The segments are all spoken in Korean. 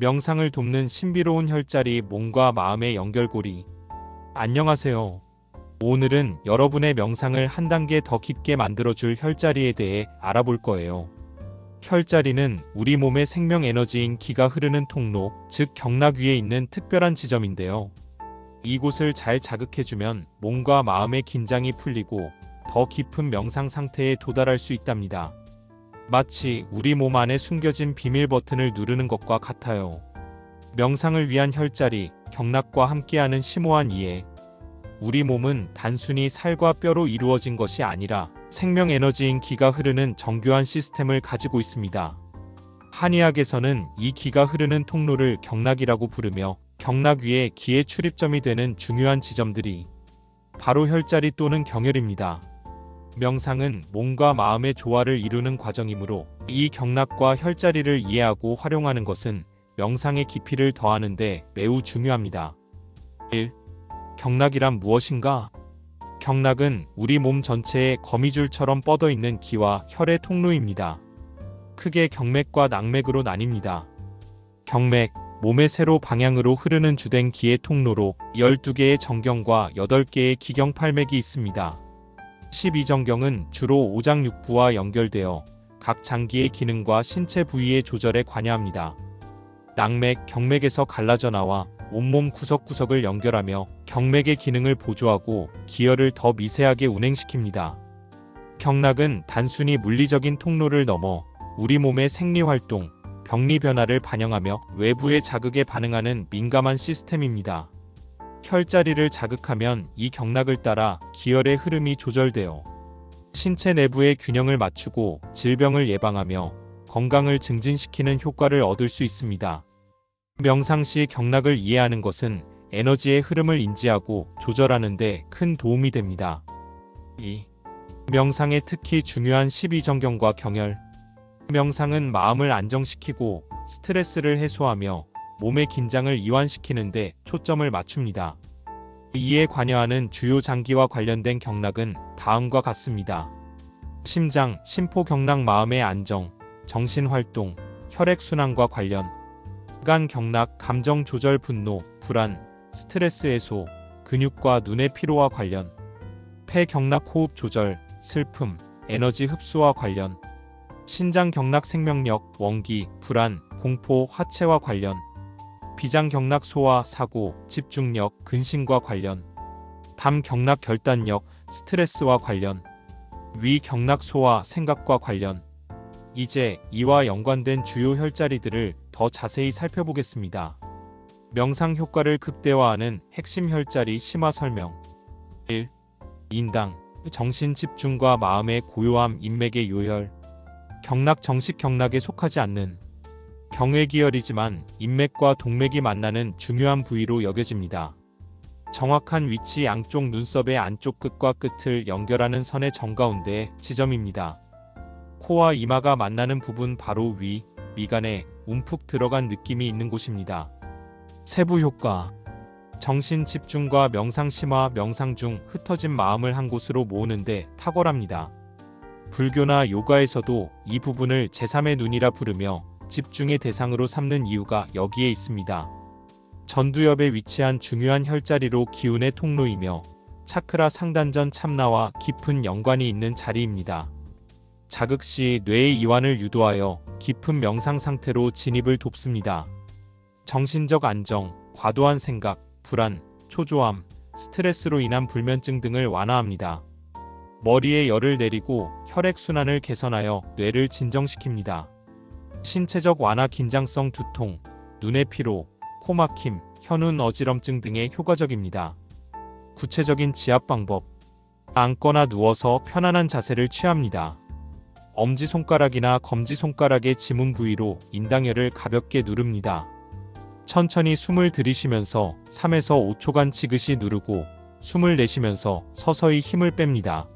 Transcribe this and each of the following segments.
명상을 돕는 신비로운 혈자리 몸과 마음의 연결고리. 안녕하세요. 오늘은 여러분의 명상을 한 단계 더 깊게 만들어줄 혈자리에 대해 알아볼 거예요. 혈자리는 우리 몸의 생명 에너지인 기가 흐르는 통로, 즉 경락 위에 있는 특별한 지점인데요. 이곳을 잘 자극해주면 몸과 마음의 긴장이 풀리고 더 깊은 명상 상태에 도달할 수 있답니다. 마치 우리 몸 안에 숨겨진 비밀 버튼을 누르는 것과 같아요. 명상을 위한 혈자리, 경락과 함께하는 심오한 이해. 우리 몸은 단순히 살과 뼈로 이루어진 것이 아니라 생명 에너지인 기가 흐르는 정교한 시스템을 가지고 있습니다. 한의학에서는 이 기가 흐르는 통로를 경락이라고 부르며 경락 위에 기의 출입점이 되는 중요한 지점들이 바로 혈자리 또는 경혈입니다. 명상은 몸과 마음의 조화를 이루는 과정이므로 이 경락과 혈자리를 이해하고 활용하는 것은 명상의 깊이를 더하는데 매우 중요합니다. 1. 경락이란 무엇인가? 경락은 우리 몸 전체에 거미줄처럼 뻗어 있는 기와 혈의 통로입니다. 크게 경맥과 낙맥으로 나뉩니다. 경맥, 몸의 세로 방향으로 흐르는 주된 기의 통로로 12개의 정경과 8개의 기경팔맥이 있습니다. 12정경은 주로 오장육부와 연결되어 각 장기의 기능과 신체 부위의 조절에 관여합니다. 낙맥, 경맥에서 갈라져 나와 온몸 구석구석을 연결하며 경맥의 기능을 보조하고 기혈을 더 미세하게 운행시킵니다. 경락은 단순히 물리적인 통로를 넘어 우리 몸의 생리활동, 병리 변화를 반영하며 외부의 자극에 반응하는 민감한 시스템입니다. 혈자리를 자극하면 이 경락을 따라 기혈의 흐름이 조절되어 신체 내부의 균형을 맞추고 질병을 예방하며 건강을 증진시키는 효과를 얻을 수 있습니다. 명상 시 경락을 이해하는 것은 에너지의 흐름을 인지하고 조절하는 데 큰 도움이 됩니다. 2. 명상에 특히 중요한 12정경과 경혈. 명상은 마음을 안정시키고 스트레스를 해소하며 몸의 긴장을 이완시키는데 초점을 맞춥니다. 이에 관여하는 주요 장기와 관련된 경락은 다음과 같습니다. 심장, 심포 경락 마음의 안정, 정신 활동, 혈액 순환과 관련, 간 경락 감정 조절 분노, 불안, 스트레스 해소, 근육과 눈의 피로와 관련, 폐 경락 호흡 조절, 슬픔, 에너지 흡수와 관련, 신장 경락 생명력, 원기, 불안, 공포, 하체와 관련, 비장 경락 소화, 사고, 집중력, 근심과 관련, 담 경락 결단력, 스트레스와 관련, 위 경락 소화, 생각과 관련. 이제 이와 연관된 주요 혈자리들을 더 자세히 살펴보겠습니다. 명상 효과를 극대화하는 핵심 혈자리 심화 설명. 1. 인당, 정신 집중과 마음의 고요함 인맥의 요혈. 경락 정식 경락에 속하지 않는 경외기혈이지만 인맥과 동맥이 만나는 중요한 부위로 여겨집니다. 정확한 위치 양쪽 눈썹의 안쪽 끝과 끝을 연결하는 선의 정가운데 지점입니다. 코와 이마가 만나는 부분 바로 위, 미간에 움푹 들어간 느낌이 있는 곳입니다. 세부 효과 정신 집중과 명상 심화 명상 중 흩어진 마음을 한 곳으로 모으는데 탁월합니다. 불교나 요가에서도 이 부분을 제3의 눈이라 부르며 집중의 대상으로 삼는 이유가 여기에 있습니다. 전두엽에 위치한 중요한 혈자리로 기운의 통로이며 차크라 상단전 참나와 깊은 연관이 있는 자리입니다. 자극 시 뇌의 이완을 유도하여 깊은 명상 상태로 진입을 돕습니다. 정신적 안정, 과도한 생각, 불안, 초조함, 스트레스로 인한 불면증 등을 완화합니다. 머리에 열을 내리고 혈액순환을 개선하여 뇌를 진정시킵니다. 신체적 완화 긴장성 두통, 눈의 피로, 코막힘, 현운 어지럼증 등에 효과적입니다. 구체적인 지압 방법. 앉거나 누워서 편안한 자세를 취합니다. 엄지손가락이나 검지손가락의 지문 부위로 인당혈을 가볍게 누릅니다. 천천히 숨을 들이쉬면서 3에서 5초간 지그시 누르고 숨을 내쉬면서 서서히 힘을 뺍니다.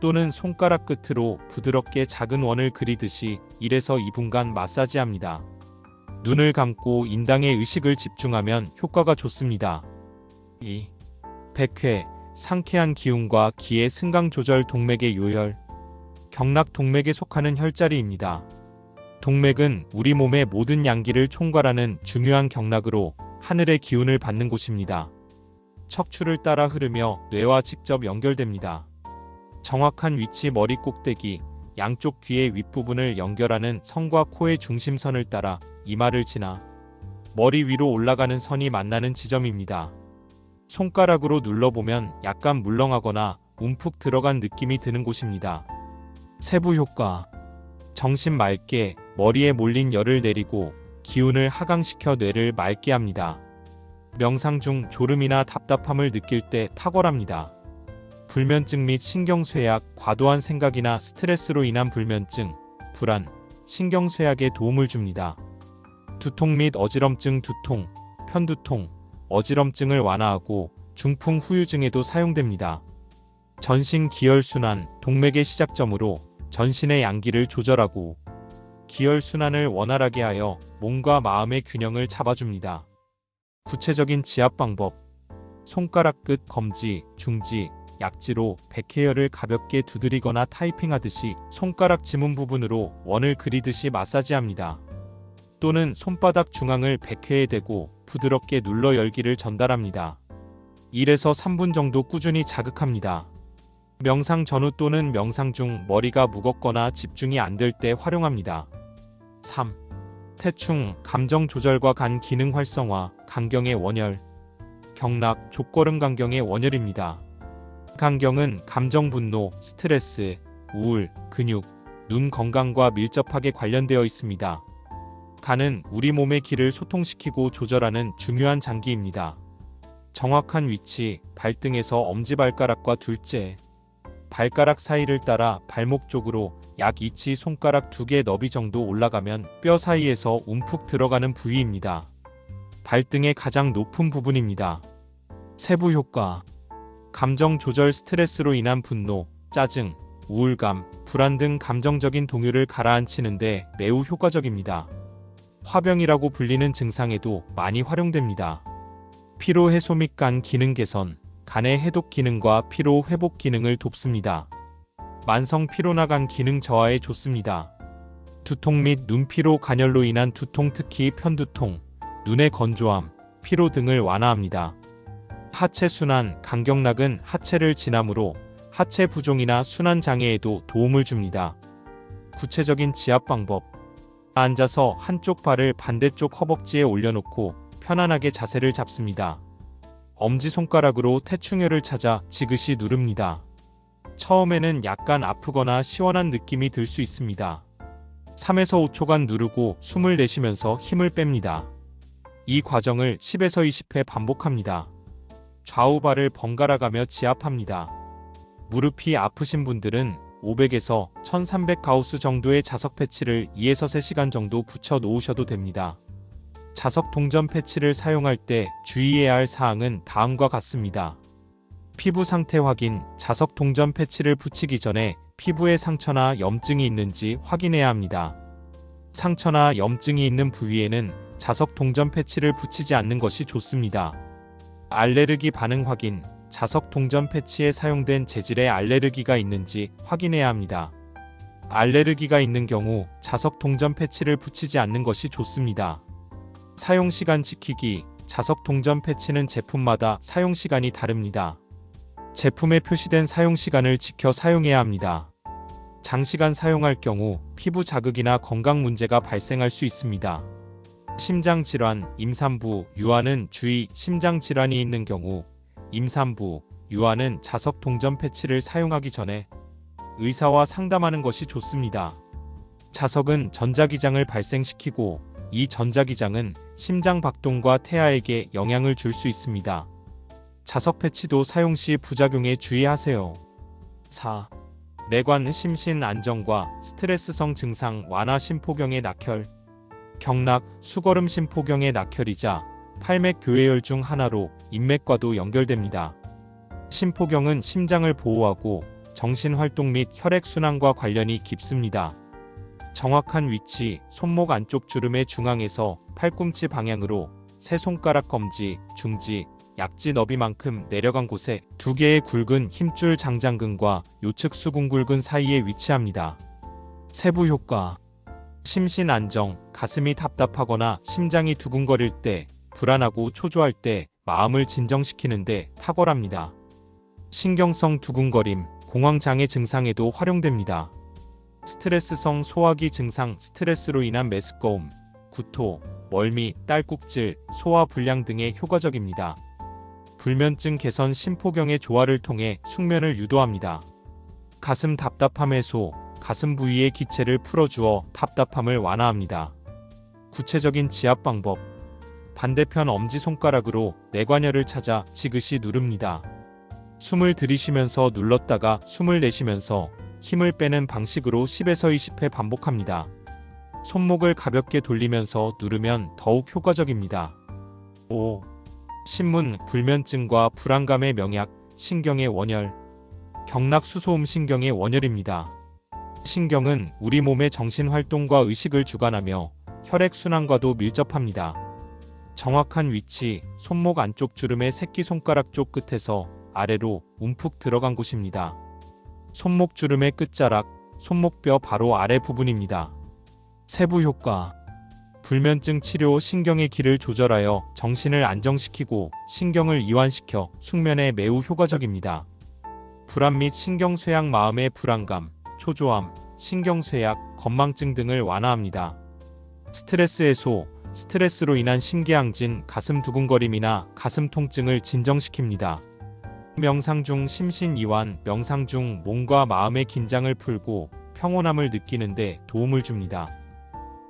또는 손가락 끝으로 부드럽게 작은 원을 그리듯이 1에서 2분간 마사지합니다. 눈을 감고 인당에 의식을 집중하면 효과가 좋습니다. 2. 백회, 상쾌한 기운과 기의 승강 조절 동맥의 요혈, 경락 동맥에 속하는 혈자리입니다. 동맥은 우리 몸의 모든 양기를 총괄하는 중요한 경락으로 하늘의 기운을 받는 곳입니다. 척추를 따라 흐르며 뇌와 직접 연결됩니다. 정확한 위치 머리 꼭대기, 양쪽 귀의 윗부분을 연결하는 성과 코의 중심선을 따라 이마를 지나 머리 위로 올라가는 선이 만나는 지점입니다. 손가락으로 눌러보면 약간 물렁하거나 움푹 들어간 느낌이 드는 곳입니다. 세부 효과 정신 맑게 머리에 몰린 열을 내리고 기운을 하강시켜 뇌를 맑게 합니다. 명상 중 졸음이나 답답함을 느낄 때 탁월합니다. 불면증 및 신경쇠약, 과도한 생각이나 스트레스로 인한 불면증, 불안, 신경쇠약에 도움을 줍니다. 두통 및 어지럼증 두통, 편두통, 어지럼증을 완화하고 중풍 후유증에도 사용됩니다. 전신 기혈순환, 동맥의 시작점으로 전신의 양기를 조절하고 기혈순환을 원활하게 하여 몸과 마음의 균형을 잡아줍니다. 구체적인 지압 방법 손가락 끝 검지, 중지, 약지로 백회열을 가볍게 두드리거나 타이핑하듯이 손가락 지문 부분으로 원을 그리듯이 마사지합니다. 또는 손바닥 중앙을 백회에 대고 부드럽게 눌러 열기를 전달합니다. 1에서 3분 정도 꾸준히 자극합니다. 명상 전후 또는 명상 중 머리가 무겁거나 집중이 안 될 때 활용합니다. 3. 태충, 감정 조절과 간 기능 활성화, 강경의 원열. 경락, 족걸음 강경의 원열입니다. 강경은 감정 분노, 스트레스, 우울, 근육, 눈 건강과 밀접하게 관련되어 있습니다. 간은 우리 몸의 기를 소통시키고 조절하는 중요한 장기입니다. 정확한 위치, 발등에서 엄지발가락과 둘째, 발가락 사이를 따라 발목 쪽으로 약 2치 손가락 2개 너비 정도 올라가면 뼈 사이에서 움푹 들어가는 부위입니다. 발등의 가장 높은 부분입니다. 세부 효과 감정 조절 스트레스로 인한 분노, 짜증, 우울감, 불안 등 감정적인 동요를 가라앉히는데 매우 효과적입니다. 화병이라고 불리는 증상에도 많이 활용됩니다. 피로 해소 및 간 기능 개선, 간의 해독 기능과 피로 회복 기능을 돕습니다. 만성 피로나 간 기능 저하에 좋습니다. 두통 및 눈피로 간열로 인한 두통 특히 편두통, 눈의 건조함, 피로 등을 완화합니다. 하체 순환, 간경락은 하체를 지나므로 하체 부종이나 순환 장애에도 도움을 줍니다. 구체적인 지압 방법. 앉아서 한쪽 발을 반대쪽 허벅지에 올려놓고 편안하게 자세를 잡습니다. 엄지손가락으로 태충혈을 찾아 지그시 누릅니다. 처음에는 약간 아프거나 시원한 느낌이 들 수 있습니다. 3에서 5초간 누르고 숨을 내쉬면서 힘을 뺍니다. 이 과정을 10에서 20회 반복합니다. 좌우 발을 번갈아 가며 지압합니다. 무릎이 아프신 분들은 500에서 1300 가우스 정도의 자석 패치를 2에서 3시간 정도 붙여 놓으셔도 됩니다. 자석 동전 패치를 사용할 때 주의해야 할 사항은 다음과 같습니다. 피부 상태 확인, 자석 동전 패치를 붙이기 전에 피부에 상처나 염증이 있는지 확인해야 합니다. 상처나 염증이 있는 부위에는 자석 동전 패치를 붙이지 않는 것이 좋습니다. 알레르기 반응 확인, 자석 동전 패치에 사용된 재질의 알레르기가 있는지 확인해야 합니다. 알레르기가 있는 경우 자석 동전 패치를 붙이지 않는 것이 좋습니다. 사용 시간 지키기, 자석 동전 패치는 제품마다 사용 시간이 다릅니다. 제품에 표시된 사용 시간을 지켜 사용해야 합니다. 장시간 사용할 경우 피부 자극이나 건강 문제가 발생할 수 있습니다. 심장 질환, 임산부, 유아는 주의 심장 질환이 있는 경우 임산부, 유아는 자석 동전 패치를 사용하기 전에 의사와 상담하는 것이 좋습니다. 자석은 전자기장을 발생시키고 이 전자기장은 심장 박동과 태아에게 영향을 줄 수 있습니다. 자석 패치도 사용 시 부작용에 주의하세요. 4. 내관 심신 안정과 스트레스성 증상 완화 심포경의 낙혈 경락, 수거름 심포경의 낙혈이자 팔맥 교회열 중 하나로 인맥과도 연결됩니다. 심포경은 심장을 보호하고 정신 활동 및 혈액 순환과 관련이 깊습니다. 정확한 위치, 손목 안쪽 주름의 중앙에서 팔꿈치 방향으로 세 손가락 검지, 중지, 약지 너비만큼 내려간 곳에 두 개의 굵은 힘줄 장장근과 요측 수궁 굵은 사이에 위치합니다. 세부 효과 심신 안정, 가슴이 답답하거나 심장이 두근거릴 때, 불안하고 초조할 때 마음을 진정시키는데 탁월합니다. 신경성 두근거림, 공황장애 증상에도 활용됩니다. 스트레스성 소화기 증상, 스트레스로 인한 메스꺼움, 구토, 멀미, 딸꾹질, 소화 불량 등에 효과적입니다. 불면증 개선 심포경의 조화를 통해 숙면을 유도합니다. 가슴 답답함 해소, 가슴 부위의 기체를 풀어주어 답답함을 완화합니다. 구체적인 지압 방법. 반대편 엄지손가락으로 뇌관여를 찾아 지그시 누릅니다. 숨을 들이쉬면서 눌렀다가 숨을 내쉬면서 힘을 빼는 방식으로 10에서 20회 반복합니다. 손목을 가볍게 돌리면서 누르면 더욱 효과적입니다. 5. 신문, 불면증과 불안감의 명약, 신경의 원열. 경락 수소음 신경의 원열입니다. 신경은 우리 몸의 정신 활동과 의식을 주관하며 혈액 순환과도 밀접합니다. 정확한 위치, 손목 안쪽 주름의 새끼손가락 쪽 끝에서 아래로 움푹 들어간 곳입니다. 손목 주름의 끝자락, 손목뼈 바로 아래 부분입니다. 세부 효과 불면증 치료 신경의 길을 조절하여 정신을 안정시키고 신경을 이완시켜 숙면에 매우 효과적입니다. 불안 및 신경 쇠약 마음의 불안감, 초조함, 신경쇠약, 건망증 등을 완화합니다. 스트레스 해소, 스트레스로 인한 심계항진, 가슴 두근거림이나 가슴 통증을 진정시킵니다. 명상 중 심신 이완, 명상 중 몸과 마음의 긴장을 풀고 평온함을 느끼는데 도움을 줍니다.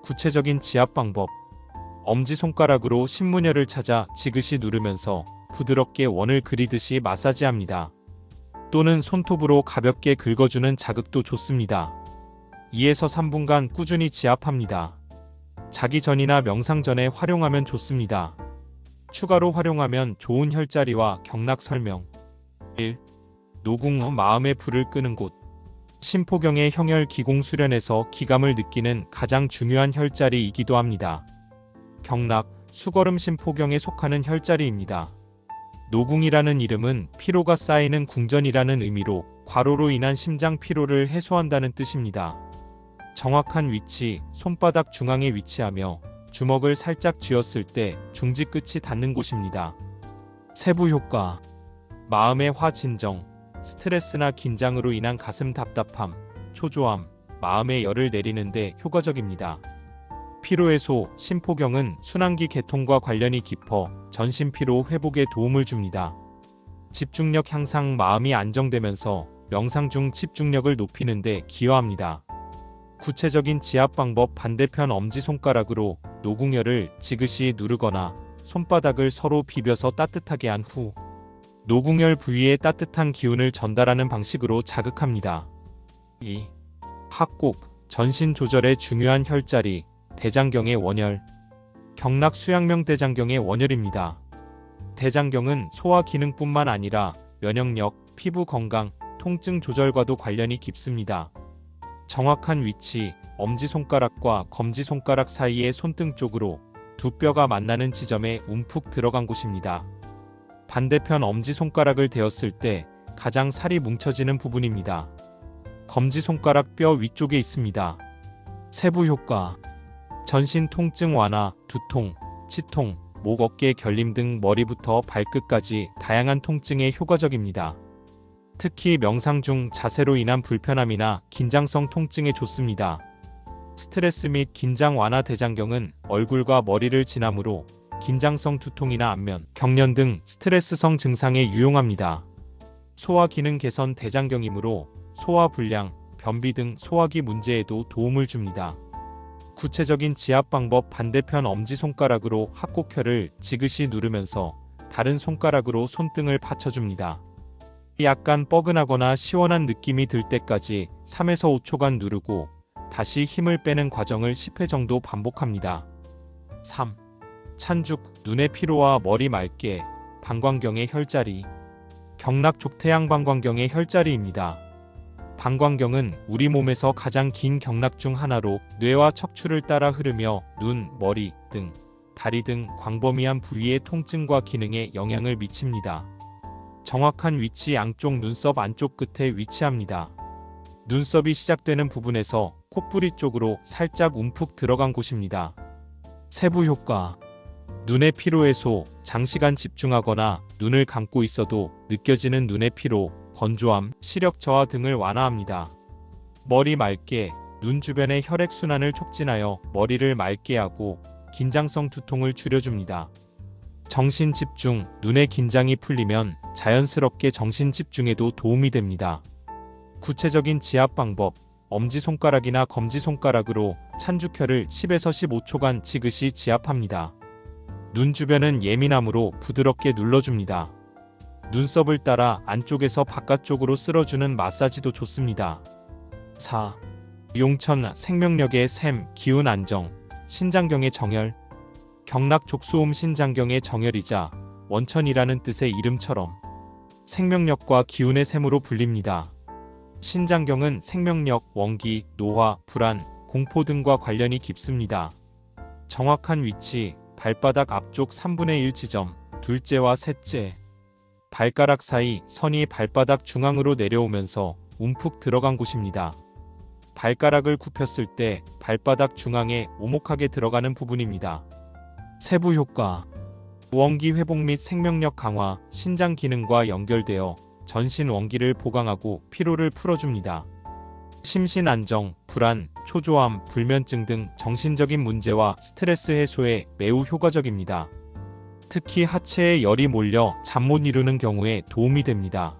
구체적인 지압 방법. 엄지손가락으로 신문열을 찾아 지그시 누르면서 부드럽게 원을 그리듯이 마사지합니다. 또는 손톱으로 가볍게 긁어주는 자극도 좋습니다. 2에서 3분간 꾸준히 지압합니다. 자기 전이나 명상 전에 활용하면 좋습니다. 추가로 활용하면 좋은 혈자리와 경락 설명. 1. 노궁 후 마음의 불을 끄는 곳. 심포경의 형혈 기공 수련에서 기감을 느끼는 가장 중요한 혈자리이기도 합니다. 경락, 수거름 심포경에 속하는 혈자리입니다. 노궁이라는 이름은 피로가 쌓이는 궁전이라는 의미로 과로로 인한 심장 피로를 해소한다는 뜻입니다. 정확한 위치, 손바닥 중앙에 위치하며 주먹을 살짝 쥐었을 때 중지 끝이 닿는 곳입니다. 세부 효과 마음의 화 진정, 스트레스나 긴장으로 인한 가슴 답답함, 초조함, 마음의 열을 내리는데 효과적입니다. 피로해소, 심포경은 순환기 개통과 관련이 깊어 전신 피로 회복에 도움을 줍니다. 집중력 향상 마음이 안정되면서 명상 중 집중력을 높이는데 기여합니다. 구체적인 지압 방법 반대편 엄지손가락으로 노궁열을 지그시 누르거나 손바닥을 서로 비벼서 따뜻하게 한 후 노궁열 부위에 따뜻한 기운을 전달하는 방식으로 자극합니다. 2. 합곡, 전신 조절에 중요한 혈자리, 대장경의 원열. 경락 수양명 대장경의 원열입니다. 대장경은 소화 기능뿐만 아니라 면역력, 피부 건강, 통증 조절과도 관련이 깊습니다. 정확한 위치, 엄지손가락과 검지손가락 사이의 손등 쪽으로 두 뼈가 만나는 지점에 움푹 들어간 곳입니다. 반대편 엄지손가락을 대었을 때 가장 살이 뭉쳐지는 부분입니다. 검지손가락 뼈 위쪽에 있습니다. 세부 효과 전신 통증 완화, 두통, 치통, 목 어깨 결림 등 머리부터 발끝까지 다양한 통증에 효과적입니다. 특히 명상 중 자세로 인한 불편함이나 긴장성 통증에 좋습니다. 스트레스 및 긴장 완화 대장경은 얼굴과 머리를 지나므로 긴장성 두통이나 안면, 경련 등 스트레스성 증상에 유용합니다. 소화 기능 개선 대장경이므로 소화 불량, 변비 등 소화기 문제에도 도움을 줍니다. 구체적인 지압 방법 반대편 엄지손가락으로 합곡혈을 지그시 누르면서 다른 손가락으로 손등을 받쳐줍니다. 약간 뻐근하거나 시원한 느낌이 들 때까지 3에서 5초간 누르고 다시 힘을 빼는 과정을 10회 정도 반복합니다. 3. 찬죽, 눈의 피로와 머리 맑게, 방광경의 혈자리. 경락 족태양 방광경의 혈자리입니다. 방광경은 우리 몸에서 가장 긴 경락 중 하나로 뇌와 척추를 따라 흐르며 눈, 머리 등, 다리 등 광범위한 부위의 통증과 기능에 영향을 미칩니다. 정확한 위치 양쪽 눈썹 안쪽 끝에 위치합니다. 눈썹이 시작되는 부분에서 콧부리 쪽으로 살짝 움푹 들어간 곳입니다. 세부 효과 눈의 피로 해소, 장시간 집중하거나 눈을 감고 있어도 느껴지는 눈의 피로, 건조함, 시력 저하 등을 완화합니다. 머리 맑게, 눈 주변의 혈액 순환을 촉진하여 머리를 맑게 하고 긴장성 두통을 줄여줍니다. 정신 집중, 눈의 긴장이 풀리면 자연스럽게 정신 집중에도 도움이 됩니다. 구체적인 지압 방법, 엄지손가락이나 검지손가락으로 찬죽혈을 10에서 15초간 지그시 지압합니다. 눈 주변은 예민함으로 부드럽게 눌러줍니다. 눈썹을 따라 안쪽에서 바깥쪽으로 쓸어주는 마사지도 좋습니다. 4. 용천 생명력의 샘, 기운 안정, 신장경의 정혈, 경락 족소음 신장경의 정혈이자 원천이라는 뜻의 이름처럼 생명력과 기운의 샘으로 불립니다. 신장경은 생명력, 원기, 노화, 불안, 공포 등과 관련이 깊습니다. 정확한 위치, 발바닥 앞쪽 3분의 1 지점, 둘째와 셋째. 발가락 사이 선이 발바닥 중앙으로 내려오면서 움푹 들어간 곳입니다. 발가락을 굽혔을 때 발바닥 중앙에 오목하게 들어가는 부분입니다. 세부 효과 원기 회복 및 생명력 강화, 신장 기능과 연결되어 전신 원기를 보강하고 피로를 풀어줍니다. 심신 안정, 불안, 초조함, 불면증 등 정신적인 문제와 스트레스 해소에 매우 효과적입니다. 특히 하체에 열이 몰려 잠 못 이루는 경우에 도움이 됩니다.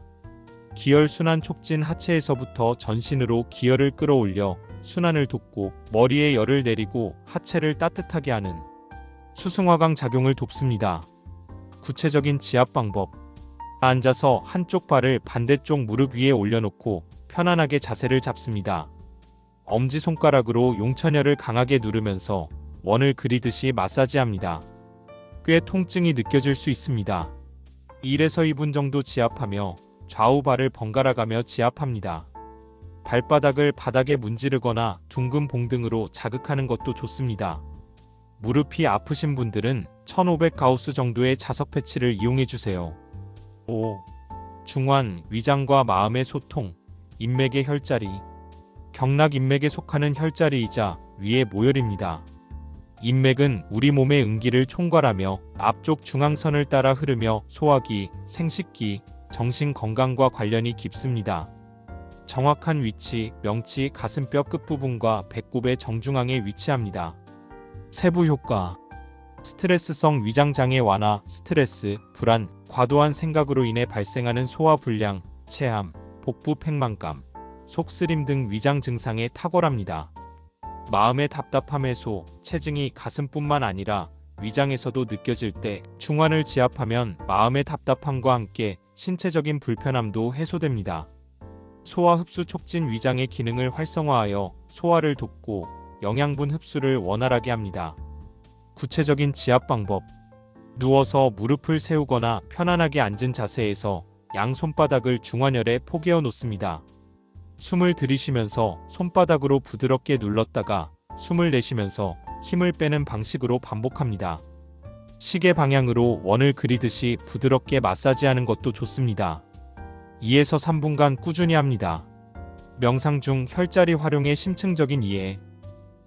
기혈 순환 촉진 하체에서부터 전신으로 기혈을 끌어올려 순환을 돕고 머리에 열을 내리고 하체를 따뜻하게 하는 수승화강 작용을 돕습니다. 구체적인 지압 방법 앉아서 한쪽 발을 반대쪽 무릎 위에 올려놓고 편안하게 자세를 잡습니다. 엄지손가락으로 용천혈을 강하게 누르면서 원을 그리듯이 마사지합니다. 꽤 통증이 느껴질 수 있습니다. 1에서 2분 정도 지압하며 좌우 발을 번갈아 가며 지압합니다. 발바닥을 바닥에 문지르거나 둥근 봉 등으로 자극하는 것도 좋습니다. 무릎이 아프신 분들은 1500 가우스 정도의 자석 패치를 이용해 주세요. 5. 중환, 위장과 마음의 소통, 인맥의 혈자리. 경락 인맥에 속하는 혈자리이자 위의 모혈입니다. 인맥은 우리 몸의 은기를 총괄하며 앞쪽 중앙선을 따라 흐르며 소화기, 생식기, 정신 건강과 관련이 깊습니다. 정확한 위치, 명치, 가슴뼈 끝부분과 배꼽의 정중앙에 위치합니다. 세부 효과 스트레스성 위장장애 완화, 스트레스, 불안, 과도한 생각으로 인해 발생하는 소화불량, 체함, 복부 팽만감, 속쓰림 등 위장 증상에 탁월합니다. 마음의 답답함 해소, 체증이 가슴뿐만 아니라 위장에서도 느껴질 때 중환을 지압하면 마음의 답답함과 함께 신체적인 불편함도 해소됩니다. 소화 흡수 촉진 위장의 기능을 활성화하여 소화를 돕고 영양분 흡수를 원활하게 합니다. 구체적인 지압 방법 누워서 무릎을 세우거나 편안하게 앉은 자세에서 양 손바닥을 중환혈에 포개어 놓습니다. 숨을 들이쉬면서 손바닥으로 부드럽게 눌렀다가 숨을 내쉬면서 힘을 빼는 방식으로 반복합니다. 시계 방향으로 원을 그리듯이 부드럽게 마사지하는 것도 좋습니다. 2에서 3분간 꾸준히 합니다. 명상 중 혈자리 활용의 심층적인 이해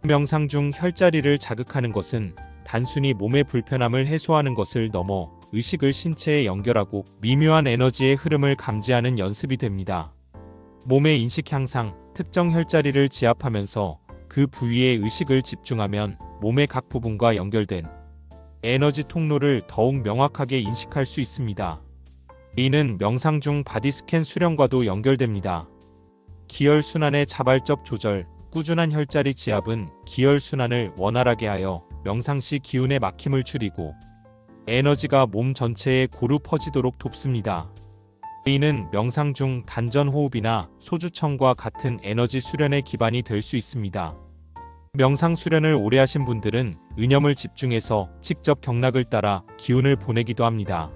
명상 중 혈자리를 자극하는 것은 단순히 몸의 불편함을 해소하는 것을 넘어 의식을 신체에 연결하고 미묘한 에너지의 흐름을 감지하는 연습이 됩니다. 몸의 인식 향상, 특정 혈자리를 지압하면서 그 부위에 의식을 집중하면 몸의 각 부분과 연결된 에너지 통로를 더욱 명확하게 인식할 수 있습니다. 이는 명상 중 바디스캔 수련과도 연결됩니다. 기혈 순환의 자발적 조절, 꾸준한 혈자리 지압은 기혈 순환을 원활하게 하여 명상 시 기운의 막힘을 줄이고 에너지가 몸 전체에 고루 퍼지도록 돕습니다. 이는 명상 중 단전 호흡이나 소주청과 같은 에너지 수련의 기반이 될 수 있습니다. 명상 수련을 오래 하신 분들은 의념을 집중해서 직접 경락을 따라 기운을 보내기도 합니다.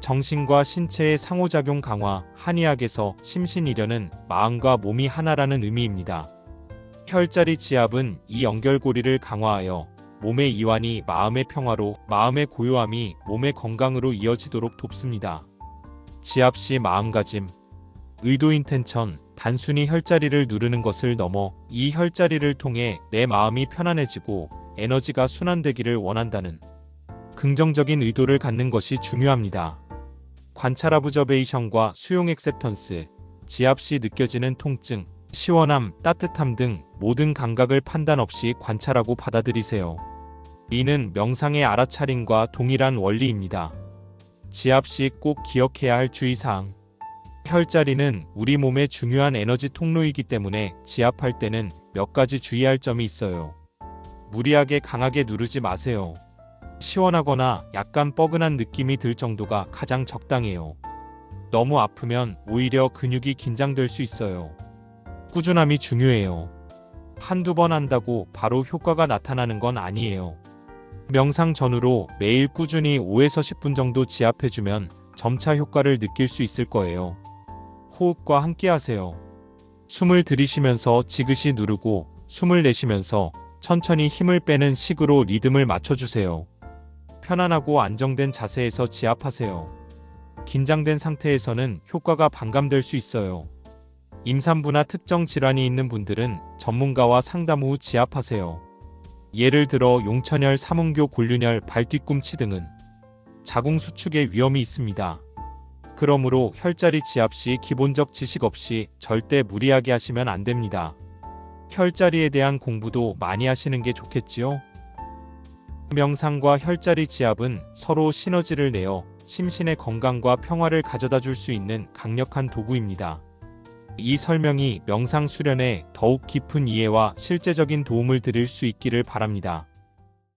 정신과 신체의 상호작용 강화, 한의학에서 심신이려는 마음과 몸이 하나라는 의미입니다. 혈자리 지압은 이 연결고리를 강화하여 몸의 이완이 마음의 평화로, 마음의 고요함이 몸의 건강으로 이어지도록 돕습니다. 지압 시 마음가짐 의도 인텐천, 단순히 혈자리를 누르는 것을 넘어 이 혈자리를 통해 내 마음이 편안해지고 에너지가 순환되기를 원한다는 긍정적인 의도를 갖는 것이 중요합니다. 관찰 아브저베이션과 수용 액셉턴스, 지압 시 느껴지는 통증, 시원함, 따뜻함 등 모든 감각을 판단 없이 관찰하고 받아들이세요. 이는 명상의 알아차림과 동일한 원리입니다. 지압 시 꼭 기억해야 할 주의사항. 혈자리는 우리 몸의 중요한 에너지 통로이기 때문에 지압할 때는 몇 가지 주의할 점이 있어요. 무리하게 강하게 누르지 마세요. 시원하거나 약간 뻐근한 느낌이 들 정도가 가장 적당해요. 너무 아프면 오히려 근육이 긴장될 수 있어요. 꾸준함이 중요해요. 한두 번 한다고 바로 효과가 나타나는 건 아니에요. 명상 전후로 매일 꾸준히 5에서 10분 정도 지압해주면 점차 효과를 느낄 수 있을 거예요. 호흡과 함께 하세요. 숨을 들이쉬면서 지그시 누르고 숨을 내쉬면서 천천히 힘을 빼는 식으로 리듬을 맞춰주세요. 편안하고 안정된 자세에서 지압하세요. 긴장된 상태에서는 효과가 반감될 수 있어요. 임산부나 특정 질환이 있는 분들은 전문가와 상담 후 지압하세요. 예를 들어 용천혈, 삼음교, 골륜혈, 발뒤꿈치 등은 자궁 수축의 위험이 있습니다. 그러므로 혈자리 지압 시 기본적 지식 없이 절대 무리하게 하시면 안 됩니다. 혈자리에 대한 공부도 많이 하시는 게 좋겠지요? 명상과 혈자리 지압은 서로 시너지를 내어 심신의 건강과 평화를 가져다 줄 수 있는 강력한 도구입니다. 이 설명이 명상 수련에 더욱 깊은 이해와 실제적인 도움을 드릴 수 있기를 바랍니다.